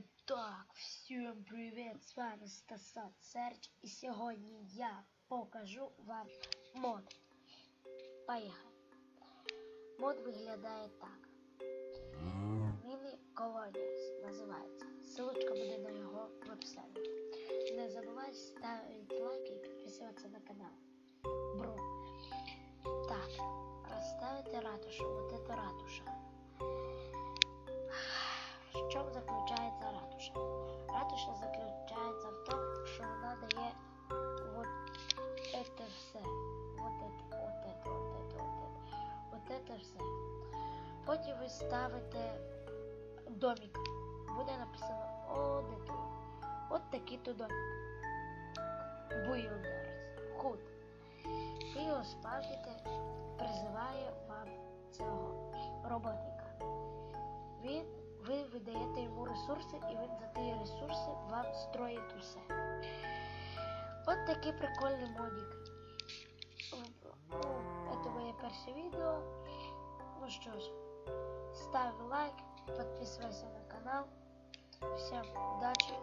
І так, всім привіт! З вами Стасан Серч, і сьогодні я покажу вам мод. Поїхали. Мод виглядає так. Все. Потім ви ставите домик. Буде написано о, де тут. От такий то домик. Builders. Худ. Ви його спавните, призиває вам цього роботника. Він, ви видаєте йому ресурси, і він за ті ресурси вам строїть усе. От такий прикольний модик. Це моє перше відео. Ну що ж, ставь лайк, підписуйся на канал. Всем удачи,